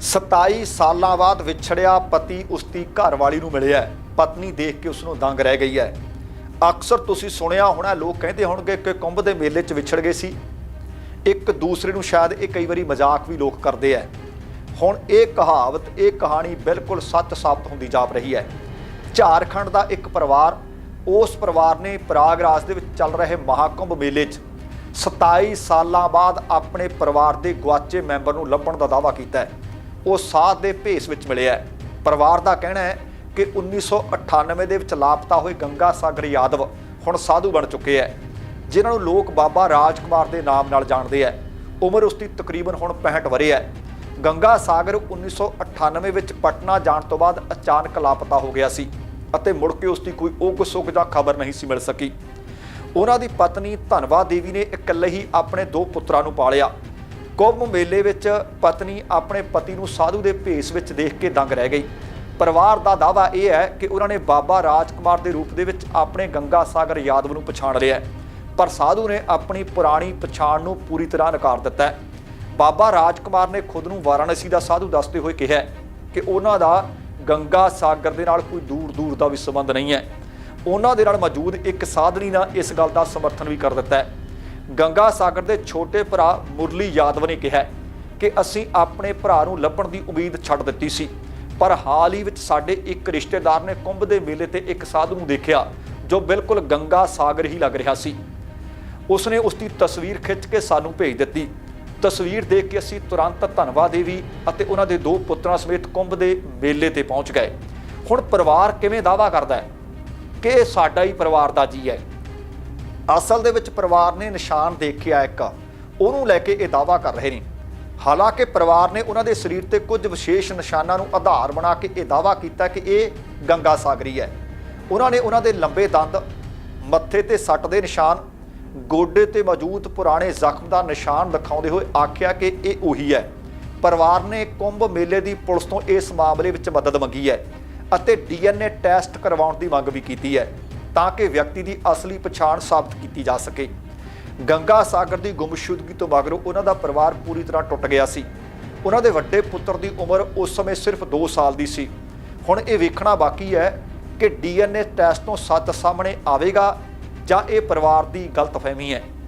27 ਸਾਲਾਂ ਬਾਅਦ ਵਿਛੜਿਆ ਪਤੀ ਉਸਦੀ ਘਰਵਾਲੀ ਨੂੰ ਮਿਲਿਆ ਪਤਨੀ ਦੇਖ ਕੇ ਉਸ ਨੂੰ ਦੰਗ ਰਹਿ ਗਈ ਹੈ। ਅਕਸਰ ਤੁਸੀਂ ਸੁਣਿਆ ਹੋਣਾ, ਲੋਕ ਕਹਿੰਦੇ ਹੋਣਗੇ ਕਿ ਕੁੰਭ ਦੇ ਮੇਲੇ 'ਚ ਵਿਛੜ ਗਏ ਸੀ। ਇੱਕ ਦੂਸਰੇ ਨੂੰ ਸ਼ਾਇਦ ਇਹ ਕਈ ਵਾਰੀ ਮਜ਼ਾਕ ਵੀ ਲੋਕ ਕਰਦੇ ਆ ਹੁਣ ਇਹ ਕਹਾਵਤ, ਇਹ ਕਹਾਣੀ ਬਿਲਕੁਲ ਸੱਚ ਸਾਬਤ ਹੁੰਦੀ ਜਾਪ ਰਹੀ ਹੈ। ਝਾਰਖੰਡ ਦਾ ਇੱਕ ਪਰਿਵਾਰ, ਉਸ ਪਰਿਵਾਰ ਨੇ ਪ੍ਰਯਾਗਰਾਜ ਦੇ ਵਿੱਚ ਚੱਲ ਰਹੇ ਮਹਾਕੁੰਭ ਮੇਲੇ 'ਚ 27 ਸਾਲਾਂ ਬਾਅਦ ਆਪਣੇ ਪਰਿਵਾਰ ਦੇ ਗੁਆਚੇ ਮੈਂਬਰ ਨੂੰ ਲੱਭਣ ਦਾ ਦਾਅਵਾ ਕੀਤਾ ਹੈ। ਉਹ ਸਾਧ ਦੇ ਭੇਸ ਵਿੱਚ ਮਿਲਿਆ ਹੈ। ਪਰਿਵਾਰ ਦਾ ਕਹਿਣਾ ਹੈ ਕਿ 1998 ਦੇ ਵਿੱਚ ਲਾਪਤਾ ਹੋਏ ਗੰਗਾ ਸਾਗਰ ਯਾਦਵ ਹੁਣ ਸਾਧੂ ਬਣ ਚੁੱਕੇ ਹੈ। ਜਿਨ੍ਹਾਂ ਨੂੰ ਲੋਕ ਬਾਬਾ ਰਾਜਕੁਮਾਰ ਦੇ ਨਾਮ ਨਾਲ ਜਾਣਦੇ ਹੈ। ਉਮਰ ਉਸ ਦੀ ਤਕਰੀਬਨ ਹੁਣ 65 ਵਰੇ ਹੈ। ਗੰਗਾ ਸਾਗਰ 1998 ਵਿੱਚ ਪਟਨਾ ਜਾਣ ਤੋਂ ਬਾਅਦ ਅਚਾਨਕ ਲਾਪਤਾ ਹੋ ਗਿਆ ਸੀ ਅਤੇ ਮੁੜ ਕੇ ਉਸ ਦੀ ਕੋਈ ਉਗ ਸੁਗ ਜਾਂ ਖਬਰ ਨਹੀਂ ਸੀ ਮਿਲ ਸਕੀ। ਉਹਨਾਂ ਦੀ ਪਤਨੀ ਧਨਵਾ ਦੇਵੀ ਨੇ ਇਕੱਲੇ ਹੀ ਆਪਣੇ ਦੋ ਪੁੱਤਰਾਂ ਨੂੰ ਪਾਲਿਆ। ਕੁੰਭ ਮੇਲੇ ਵਿੱਚ ਪਤਨੀ ਆਪਣੇ ਪਤੀ ਨੂੰ ਸਾਧੂ ਦੇ ਭੇਸ ਵਿੱਚ ਦੇਖ ਕੇ ਦੰਗ ਰਹਿ ਗਈ। ਪਰਿਵਾਰ ਦਾ ਦਾਅਵਾ ਇਹ ਹੈ ਕਿ ਉਹਨਾਂ ਨੇ ਬਾਬਾ ਰਾਜਕੁਮਾਰ ਦੇ ਰੂਪ ਦੇ ਵਿੱਚ ਆਪਣੇ ਗੰਗਾ ਸਾਗਰ ਯਾਦਵ ਨੂੰ ਪਛਾਣ ਲਿਆ ਪਰ ਸਾਧੂ ਨੇ ਆਪਣੀ ਪੁਰਾਣੀ ਪਛਾਣ ਨੂੰ ਪੂਰੀ ਤਰ੍ਹਾਂ ਨਕਾਰ ਦਿੱਤਾ ਹੈ। ਬਾਬਾ ਰਾਜਕੁਮਾਰ ਨੇ ਖੁਦ ਨੂੰ ਵਾਰਾਣਸੀ ਦਾ ਸਾਧੂ ਦੱਸਦੇ ਹੋਏ ਕਿਹਾ ਕਿ ਉਹਨਾਂ ਦਾ ਗੰਗਾ ਸਾਗਰ ਦੇ ਨਾਲ ਕੋਈ ਦੂਰ ਦੂਰ ਦਾ ਵੀ ਸੰਬੰਧ ਨਹੀਂ ਹੈ। ਉਹਨਾਂ ਦੇ ਨਾਲ ਮੌਜੂਦ ਇੱਕ ਸਾਧਨੀ ਨਾਲ ਇਸ ਗੱਲ ਦਾ ਸਮਰਥਨ ਵੀ ਕਰ ਦਿੱਤਾ ਹੈ। ਗੰਗਾ ਸਾਗਰ ਦੇ ਛੋਟੇ ਭਰਾ ਮੁਰਲੀ ਯਾਦਵ ਨੇ ਕਿਹਾ ਕਿ ਅਸੀਂ ਆਪਣੇ ਭਰਾ ਨੂੰ ਲੱਭਣ ਦੀ ਉਮੀਦ ਛੱਡ ਦਿੱਤੀ ਸੀ, ਪਰ ਹਾਲ ਹੀ ਵਿੱਚ ਸਾਡੇ ਇੱਕ ਰਿਸ਼ਤੇਦਾਰ ਨੇ ਕੁੰਭ ਦੇ ਮੇਲੇ ਤੇ ਇੱਕ ਸਾਧੂ ਨੂੰ ਦੇਖਿਆ, ਜੋ ਬਿਲਕੁਲ ਗੰਗਾ ਸਾਗਰ ਹੀ ਲੱਗ ਰਿਹਾ ਸੀ। ਉਸਨੇ ਉਸ ਦੀ ਤਸਵੀਰ ਖਿੱਚ ਕੇ ਸਾਨੂੰ ਭੇਜ ਦਿੱਤੀ। ਤਸਵੀਰ ਦੇਖ ਕੇ ਅਸੀਂ ਤੁਰੰਤ ਧਨਵਾ ਦੇਵੀ ਅਤੇ ਉਹਨਾਂ ਦੇ ਦੋ ਪੁੱਤਰਾਂ ਸਮੇਤ ਕੁੰਭ ਦੇ ਮੇਲੇ ਤੇ ਪਹੁੰਚ ਗਏ। ਹੁਣ ਪਰਿਵਾਰ ਕਿਵੇਂ ਦਾਵਾ ਕਰਦਾ ਹੈ? ਕਿ ਇਹ ਸਾਡਾ ਹੀ ਪਰਿਵਾਰ ਦਾ ਜੀ ਹੈ। ਅਸਲ ਦੇ ਵਿੱਚ ਪਰਿਵਾਰ ਨੇ ਨਿਸ਼ਾਨ ਦੇਖਿਆ ਇੱਕ। ਉਹਨੂੰ ਲੈ ਕੇ ਇਹ ਦਾਵਾ ਕਰ ਰਹੇ ਨੇ। ਹਾਲਾਂਕਿ ਪਰਿਵਾਰ ਨੇ ਉਹਨਾਂ ਦੇ ਸਰੀਰ ਤੇ ਕੁਝ ਵਿਸ਼ੇਸ਼ ਨਿਸ਼ਾਨਾਂ ਨੂੰ ਆਧਾਰ ਬਣਾ ਕੇ ਇਹ ਦਾਵਾ ਕੀਤਾ ਕਿ ਇਹ ਗੰਗਾ ਸਾਗਰੀ ਹੈ। ਉਹਨਾਂ ਨੇ ਉਹਨਾਂ ਦੇ ਲੰਬੇ ਦੰਦ, ਮੱਥੇ ਤੇ ਸੱਟ ਦੇ ਨਿਸ਼ਾਨ, ਗੋਡੇ ਤੇ ਮੌਜੂਦ ਪੁਰਾਣੇ ਜ਼ਖਮ ਦਾ ਨਿਸ਼ਾਨ ਦਿਖਾਉਂਦੇ ਹੋਏ ਆਖਿਆ ਕਿ ਇਹ ਉਹੀ ਹੈ। ਪਰਿਵਾਰ ਨੇ ਕੁੰਭ ਮੇਲੇ ਦੀ ਪੁਲਿਸ ਤੋਂ ਇਸ ਮਾਮਲੇ ਵਿੱਚ ਮਦਦ ਮੰਗੀ ਹੈ ਅਤੇ ਡੀਐਨਏ ਟੈਸਟ ਕਰਵਾਉਣ ਦੀ ਮੰਗ ਵੀ ਕੀਤੀ ਹੈ। ਤਾਂ ਕਿ ਵਿਅਕਤੀ ਦੀ ਅਸਲੀ ਪਛਾਣ ਸਾਬਤ ਕੀਤੀ ਜਾ ਸਕੇ। ਗੰਗਾ ਸਾਗਰ ਦੀ ਗੁੰਮਸ਼ੁਦਗੀ ਤੋਂ ਮਗਰੋਂ ਉਹਨਾਂ ਦਾ ਪਰਿਵਾਰ ਪੂਰੀ ਤਰ੍ਹਾਂ ਟੁੱਟ ਗਿਆ ਸੀ। ਉਹਨਾਂ ਦੇ ਵੱਡੇ ਪੁੱਤਰ ਦੀ ਉਮਰ ਉਸ ਸਮੇਂ ਸਿਰਫ 2 ਸਾਲ ਦੀ ਸੀ। ਹੁਣ ਇਹ ਵੇਖਣਾ ਬਾਕੀ ਹੈ ਕਿ ਡੀਐਨਏ ਟੈਸਟ ਤੋਂ ਸੱਤ ਸਾਹਮਣੇ ਆਵੇਗਾ ਜਾਂ ਇਹ ਪਰਿਵਾਰ ਦੀ ਗਲਤਫਹਿਮੀ ਹੈ।